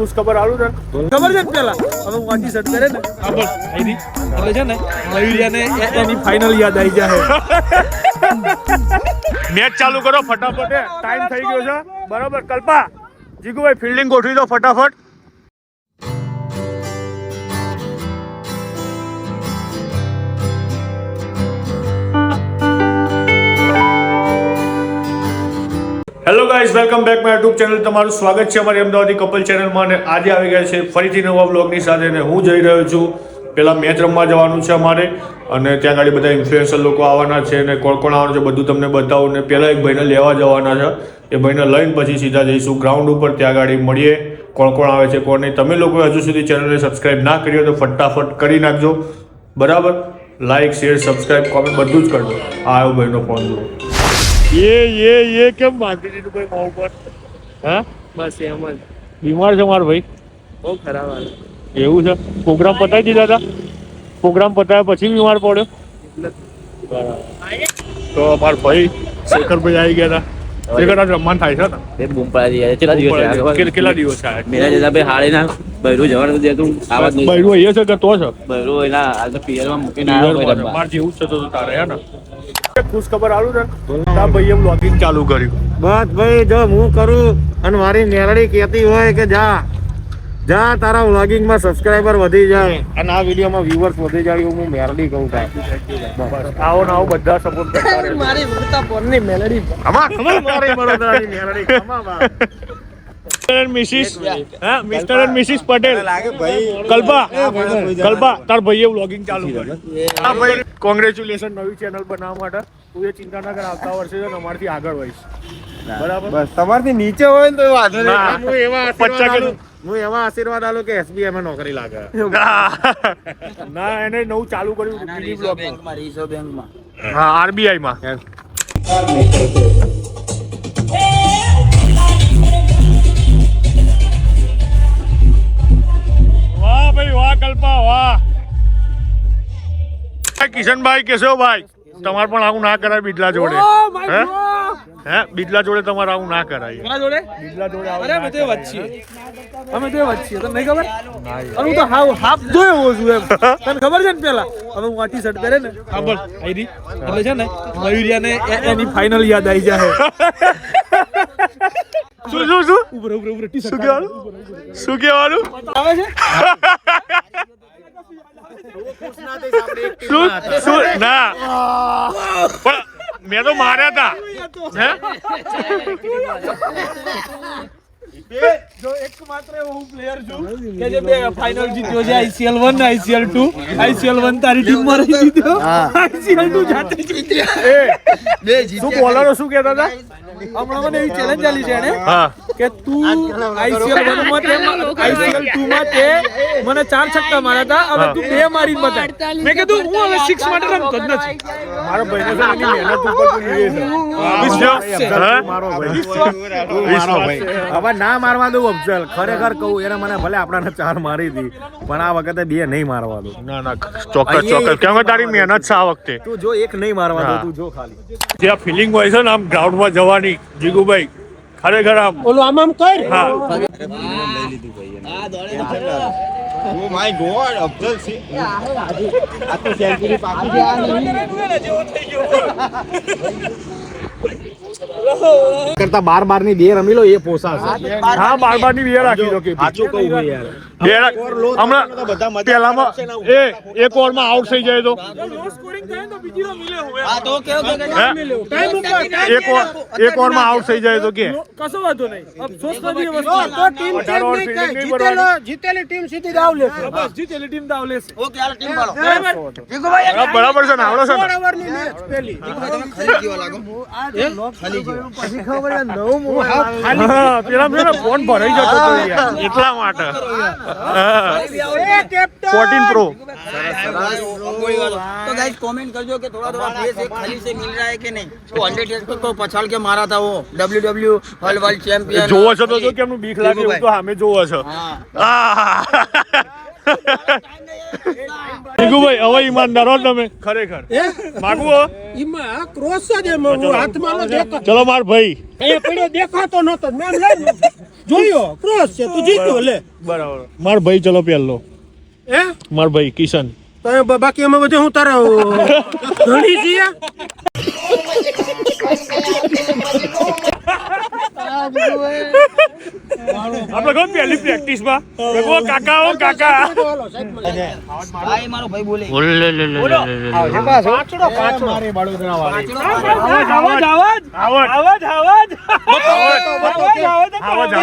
ખુશ ખબર આલું છે ખબર છે પેલા? હવે વાંચી શર્ટ કરે ને. હા બસ આઈડી એટલે છે ને મયુરિયાને એની ફાઇનલ યાદ આવી જાય. મેચ ચાલુ કરો ફટાફટ ટાઈમ થઈ ગયો છે. બરાબર કલ્પા જીગુભાઈ ફિલ્ડિંગ ગોઠવી દો ફટાફટ. Guys, welcome back my YouTube channel. તમારું સ્વાગત છે અમારી અમદાવાદી કપલ ચેનલમાં અને આજે આવી ગયા છે ફરીથી નવા બ્લોગની સાથે અને હું જઈ રહ્યો છું. પહેલાં મેચ રમવા જવાનું છે અમારે અને ત્યાં આગળ બધા ઇન્ફ્લુએન્સર લોકો આવવાના છે અને કોણ કોણ આવવાનું છે બધું તમને બતાવું ને પહેલાં એક ભાઈને લેવા જવાના છે. એ ભાઈને લઈને પછી સીધા જઈશું. ગ્રાઉન્ડ ઉપર ત્યાં આગળ મળીએ. કોણ કોણ આવે છે, કોણ નહીં. તમે લોકો હજુ સુધી ચેનલને સબસ્ક્રાઈબ ના કરી તો ફટાફટ કરી નાખજો. બરાબર? લાઇક શેર સબસ્ક્રાઈબ કોમેન્ટ બધું જ કરજો. આવ્યો ભાઈનો ફોન જુઓ. એ એ એ કેમ બાંધી દીધું ભાઈ મોં ઉપર? હા? બસ એમ જ. બીમાર છે મારો ભાઈ? બહુ ખરાબ હાલ. એવું છે? પ્રોગ્રામ પતાવી દીધા હતા પ્રોગ્રામ પતાવ્યા પછી બીમાર પડ્યો? તો અમાર ભાઈ શેખરભાઈ આવી ગયા હતા શેખર આજ થાય છે ને? એ કેટલા કેટલા દિવસ આવ્યા? જતા ભાઈ હાડે જવાનું દેતું આવાજ નહીં. છે કે તો છે? બૈરું એના હાલ પિયરમાં મૂકીને આવ્યો માર જેવું છે તારે હે ને? ખુશ ખબર આલું ને? તા એમ બ્લોગિંગ ચાલુ કર્યું. બસ ભાઈ જો હું કરું અને મારી નેરડી કહેતી હોય કે જા. જા તારા વ્લોગિંગમાં સબસ્ક્રાઇબર વધી જાય અને આ વિડીયોમાં વ્યુઅર્સ વધી જાય એવું હું મેરડી કહું થાય આવો ને આવો બધા સપોર્ટ કરતા રહે મારી વૃતા પોરની મેલડી. અમા ખબર મારી વડોદરાની મેલડી અમા બા. મિસિસ હા મિસ્ટર એન્ડ મિસિસ પટેલ. કલ્પા કલ્પા તાર ભાઈએ વ્લોગિંગ ચાલુ કર્યું. હા ભાઈ કોંગ્રેચ્યુલેશન નવી ચેનલ બનાવવા માટે. તું એ ચિંતા ના કર આવતા વર્ષે તો તમારથી આગળ હોઈશ. બરાબર? બસ તમારથી નીચે હોય ને તો વાંધો નહીં. હું એવા આશીર્વાદ હું એવા આશીર્વાદ આલો કે એસબીઆઈ માં નોકરી લાગે. ના. એને નવું ચાલુ કર્યું મિની બ્લોગમાં બેંકમાં રીસો બેંકમાં. હા આરબીઆઈ માં વાહ ભાઈ વાહ કલ્પા વાહ. કિશનભાઈ કેશવભાઈ તમારે પણ આવું ના કરાય બિડલા જોડે. હે? હે? બિડલા જોડે તમારે આવું ના કરાય. મારા જોડે? બિડલા જોડે અરે અમે તો. વચ્ચે. અમે તો વચ્ચે. તને નહીં ખબર? અરે હું તો હાવ હાફ જોયો હોઉં છું એમ. તને ખબર છે ને પેલા? હવે હું વાંચી શર્ટ પહેરે ને. ખબર આઈરી એટલે છે ને મયુરિયાને એની ફાઇનલ યાદ આવી જાય શું શું શું? ઉપર ઉપર ઉપર ટી શું કહેવાનું? શું કહેવાનું? આવે છે? શું શું ના. પણ મેં તો માર્યા હતા હે? જો એકમાત્ર એવો હું પ્લેયર છું કે જે બે ફાઇનલ જીત્યો છે આઈસીએલ 1 આઈસીએલ 2 આઈસીએલ 1 તારી ટીમમાં રહી જીત્યો આઈસીએલ 2 જાતે જીત્યો. એ શું બોલરો શું કહેતા હતા? હમણાં મને એવી ચેલેન્જ ચાલી છે એને કે તું આઈસીએલ 1 માં તે આઈસીએલ 2 માં તે મને ચાર છક્કા માર્યા હતા. હવે તું બે મારી બતા મેં કીધું હું હવે સિક્સ માટે રમતો જ નથી. મારા ભાઈને ને એની મહેનત ઉપર તો છે? વિશ્વાસ છે. હે? મારો ભાઈ. મારો ભાઈ. હવે ના મારવા દઉં અફઝલ ખરેખર કહું એને મને ભલે આપણાને ચાર મારી હતી પણ આ વખતે બે નહીં મારવા દઉં. ના ના ચોક્કસ ચોક્કસ. કેમ કે તારી મહેનત છે આ વખતે. તું જો એક નહીં મારવા દઉં તું જો ખાલી. જે આ ફિલિંગ હોય છે ને આમ ગ્રાઉન્ડમાં જવાની જીગુભાઈ ખરેખર આમ. ઓલું આમ આમ કર. હા. Oh my God Afzal Singh. આ તો સેન્ચુરી પાકી કરતા બાર બારની બે રમી લો એ પોસાશે. હા બાર બારની બે રાખી દો કે સાચું કહું યાર. એક ઓવરમાં આઉટ થઈ જાય તો. સ્કોરિંગ થાય ને તો બીજી નો મિલે હું હા તો કેવું કે હે? ટાઈમ ઉપર એક ઓવર એક આઉટ થઈ જાય તો કે. કશો વાંધો નહીં. જીતેલી ટીમ સીધી દાવ લેશે. બસ. જીતેલી ટીમ દાવ લેશે. ઓકે હાલ ટીમ પાડો બરાબર છે ને આવડે છે ને. ઓવરની મેચ પેલી હા, પેલા મેં ફોન ભરાઈ જતો હતો એટલા માટે. ફોર્ટીન પ્રો तो गाइस कमेंट करजो कि थोड़ा थोड़ा फेस एक खाली से मिल रहा है कि नहीं तो हंड्रेड टेस्ट तो पछाड़ के मारा था वो W W world world champion જોવો છો તો જો કેમનું બીક લાગે એવું તો સામે જોવો છો हाँ આહ. જીગુભાઈ હવે ઈમાનદાર હો તમે ખરેખર માગવું હો? એમાં ક્રોસ જ એમ હું હાથમાં ન દેખા ચલો માર ભાઈ અહીંયા પડ્યો દેખાતો નતો મેં એમ લઈને જોયો? ક્રોસ છે તું જીત્યો લે. બરાબર. માર ભાઈ ચલો પહેલો હે? માર ભાઈ કિશન. તો એ બાકી અમે બધે હું તારા ધણી છીએ? આપણે કહો પહેલી પ્રેક્ટિસમાં ઓ કાકા ઓ કાકા. ભાઈ મારો ભાઈ બોલે. આવાજ આવાજ આવાજ આવાજ આવાજ આવાજ આવાજ આવડ આવડ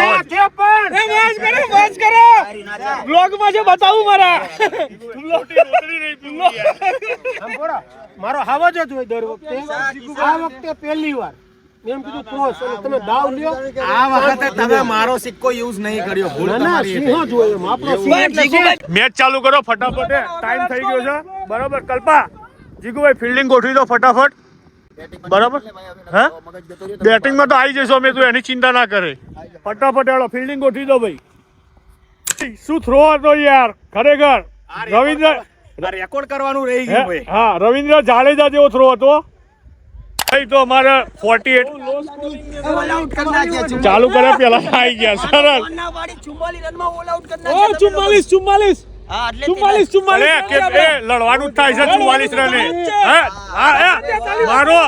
એ વાસ કરો વાસ કરો. બ્લોગમાં છે બતાવું મારા. મારો હાવજ જ હોય દર વખતે. આ વખતે પહેલી વાર. મેં એમ કીધું ક્રોસ એટલે તમે દાવ લ્યો. આ વખતે તમે મારો સિક્કો યુઝ નહીં કર્યો. ભૂલ ના ના સિંહ જ આપણો સિંહ એટલે મેચ ચાલુ કરો ફટાફટ ટાઈમ થઈ ગયો છે. બરાબર કલ્પા જીગુભાઈ ફિલ્ડિંગ ગોઠવી દો ફટાફટ. બરાબર? હા? બેટિંગમાં તો આવી જશો અમે તું એની ચિંતા ના કરે. ફટાફટ હેડો ફિલ્ડિંગ ગોઠવી દો ભાઈ. શું થ્રો હતો યાર ખરેખર. રવિન્દ્ર રેકોર્ડ કરવાનું રહી ગયું હા? રવિન્દ્ર જાડેજા જેવો થ્રો હતો. ભાઈ તો અમારે ફોર્ટી એટ ચાલુ કરે પેલા આવી ગયા સરસ. ના 44 રનમાં ઓલ આઉટ કરી ઓ નાખ્યા તમે ચુમ્માલીસ ચુમ્માલીસ ચુમ્માલીસ ચુમ્માલીસ કે લડવાનું થાય છે ચુમ્માલીસ રને. હે? હા હે? મારો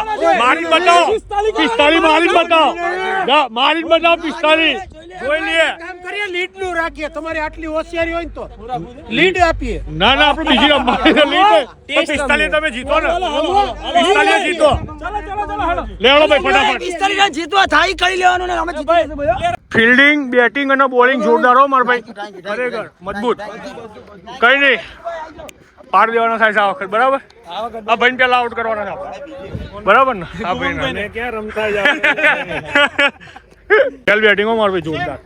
મારી બતાવો. પિસ્તાલીસ મારી બતાવો. જા, મારી બતાવો પિસ્તાલીસ. જોઈ કામ કરીએ લીડનું રાખીએ. તમારી આટલી હોશિયારી હોય ને તો. લીડ આપીએ. ના ના આપણે બીજી રમવાની લીડ પિસ્તાલીસ તમે જીતો ને. પિસ્તાલીસ જીતો. ચાલો ચાલો ચાલો હાલો લેવડો ભાઈ ફટાફટ. 45 જીતવા થાય કરી લેવાનું ને અમે જીતી ફિલ્ડિંગ બેટિંગ અને બોલિંગ જોરદાર હો મારા ભાઈ. ખરેખર મજબૂત. કઈ નહીં. પાર દેવાનો થાય છે આ વખત બરાબર? આ ભાઈ પેલા આઉટ કરવાના છે બરાબર ને? આ ભાઈ ક્યાં રમતા વેલ બેટિંગો મારો જોરદાર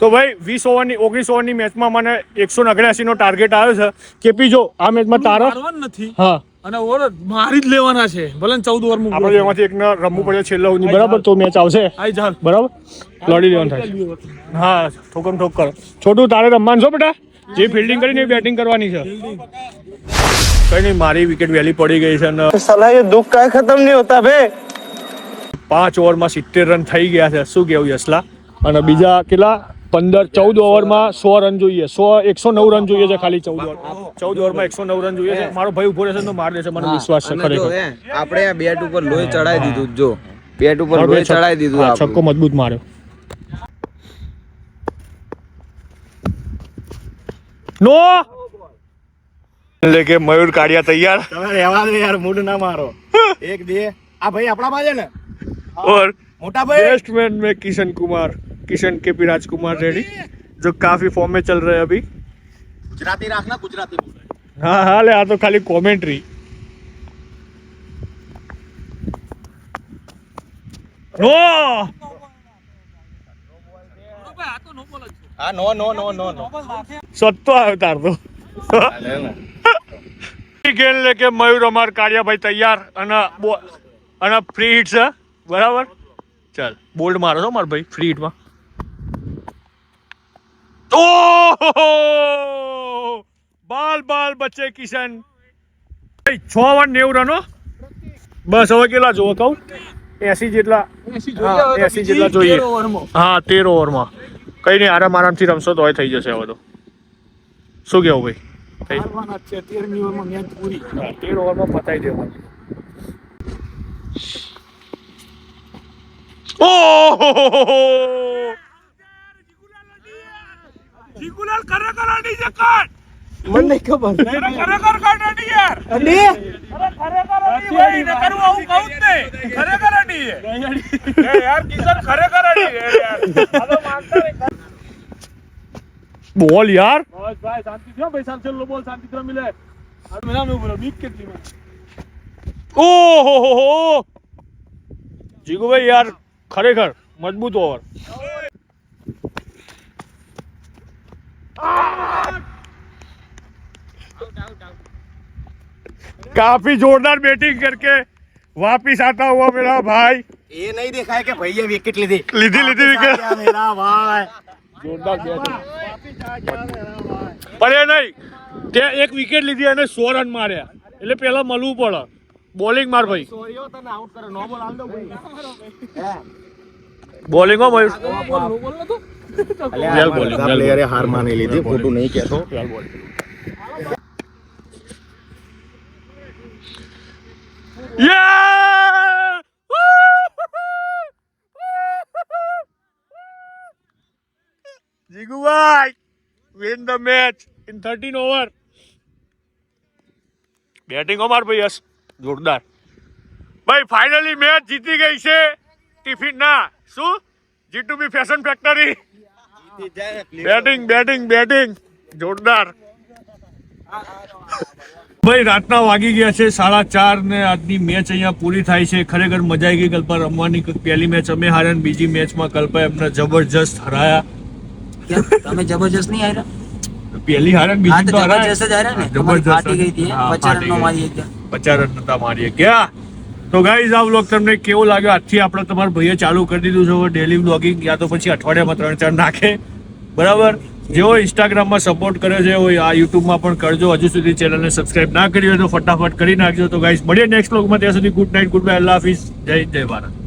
તો ભાઈ વીસ ઓવરની ઓગણીસ ઓવરની મેચમાં મને એકસો અગ્યાસી નો ટાર્ગેટ આવ્યો છે. કે પી જો આ મેચમાં તારો? નથી. હા. અને ઓવર મારી જ લેવાના છે. ભલે ચૌદ ઓવર આપણે એમાંથી એકને રમવું પડે છેલ્લો ઓવરની બરાબર? તો મેચ આવશે? આઈ જાન બરાબર? લડી લેવાનું થાય હા ઠોકમ ઠોક કરો છોટું તારે રમવાનું છો બેટા? જે ફિલ્ડિંગ કરીને બેટિંગ કરવાની છે. કઈ નહીં મારી વિકેટ વહેલી પડી ગઈ છે અને સલાહ દુઃખ કઈ ખતમ નહીં હોતા ભાઈ. પાંચ ઓવરમાં સિત્તેર રન થઈ ગયા છે. શું કેવું યશલા? અને બીજા કેટલા? પંદર ચૌદ ઓવરમાં સો રન જોઈએ. સો એકસો નવ રન જોઈએ છે ખાલી ચૌદ ઓવર ચૌદ ઓવરમાં એકસો નવ રન જોઈએ છે. મારો ભાઈ ઊભો રહેશે તો માર દેશે મને વિશ્વાસ છે ખરેખર. આપણે આ બેટ ઉપર લોહી ચડાવી દીધું જો. બેટ ઉપર લોહી ચડાવી દીધું છક્કો મજબૂત માર્યો. નો! એટલે કે મયુર કાઢ્યા તૈયાર. તમે રહેવા દે યાર મૂડ ના મારો. એક દે આ ભાઈ આપણામાં છે ને? और મોટા ભાઈ बेस्ट मैन में किशन कुमार किशन के पी राजकुमार रेड्डी जो काफी फॉर्म में चल रहे हैं अभी ગુજરાતી રાખના ગુજરાતી हाँ हाँ ले आ तो खाली कमेंट्री नो હા નો નો નો નો નો સત્તો આવ્યો તાર તો ગેલ લેકે મયુર અમાર કાળિયાભાઈ તૈયાર અને બો- અને ફ્રી હિટ છે બરાબર? ચાલ બોલ્ડ મારો છો મારો ભાઈ ફ્રી હિટમાં તો બાલ બાલ બચ્ચે કિશન. ભાઈ, છ વન નેવું રનો બસ હવે કેટલા જોવો કહું? એસી જેટલા. એસી જેટલા જોઈએ. હા તેર ઓવરમાં કઈ નહીં આરામ આરામથી રમશો તો થઈ જશે હવે તો. શું કેવું ભાઈ? તેર ઓવરમાં પતાવી દેવાનું. ઓહો જીગુલાલ ખરેખર અડી છે કાટ મને નહીં ખબર ખરેખર કાટ અડી યાર. અડી ખરેખર અડી ભાઈ ને કરું આવું કહું જ નહીં. ખરેખર અડી છે એ યાર કિશન ખરેખર અડી છે યાર. આ તો માનતા બોલ યાર. બસ ભાઈ શાંતિ થયો? ભાઈ સાલ છેલ્લો બોલ શાંતિ થી મિલે. આ મેના મે બોલો બીક કેટલી માં ઓહો જીગુભાઈ યાર ખરેખર મજબૂત ઓવર काफी जोरदार बैटिंग करके वापिस आता हुआ मेरा भाई એ નહીં દેખાય કે ભાઈએ વિકેટ લીધી લીધી લીધી વિકેટ આ મેરા ભાઈ જોરદાર બેટિંગ પડે નહીં તે એક વિકેટ લીધી અને સો રન માર્યા એટલે પેલા મળવું પડે બોલિંગ માર ભાઈ બોલિંગ હો મયુર Well bowling, well પ્લેયરે હાર માની લીધી ખોટું નહીં કહેતો Yeah! Jigubai win the match in 13 over. Batting અમાર ભાઈ યસ જોરદાર. ભાઈ ફાઇનલી મેચ જીતી ગઈ છે. ટિફિન ના. શું? GTB fashion factory batting batting batting જોરદાર. ભાઈ રાતના વાગી ગયા છે સાડા ચાર ને આજની મેચ અહીંયા પૂરી થાય છે. ખરેખર મજા આવી ગઈ કલ્પા રમવાની. પહેલી મેચ અમે હાર્યા ને બીજી મેચમાં કલ્પા એમને જબરજસ્ત હરાયા. તમે જબરજસ્ત નહીં હાર્યા? પહેલી હારે બીજી તો હરાયા. જબરજસ્ત જ હાર્યા ને? જબરજસ્ત ફાટી ગઈ હતી હા, પચાસ ફાટી રનનો મારી ગયા પચાસ રન નતા મારીએ. ક્યાં? તો ગાઈઝ આ વ્લોગ તમને કેવો લાગ્યો? આજથી આપણે તમારા ભાઈએ ચાલુ કરી દીધું છે ડેલી વ્લોગિંગ યા તો પછી અઠવાડિયામાં ત્રણ ચાર નાખે. બરાબર? જેઓ ઇન્સ્ટાગ્રામમાં સપોર્ટ કર્યો છે, એવો આ યુટ્યુબમાં પણ કરજો. હજુ સુધી ચેનલને સબસ્ક્રાઇબ ના કરી હોય તો ફટાફટ કરી નાખજો. તો ગાઈઝ મળીએ નેક્સ્ટ વ્લોગમાં ત્યાં સુધી ગુડ નાઇટ ગુડ બાય અલ્લાહ હાફિઝ. જય જય ભારત.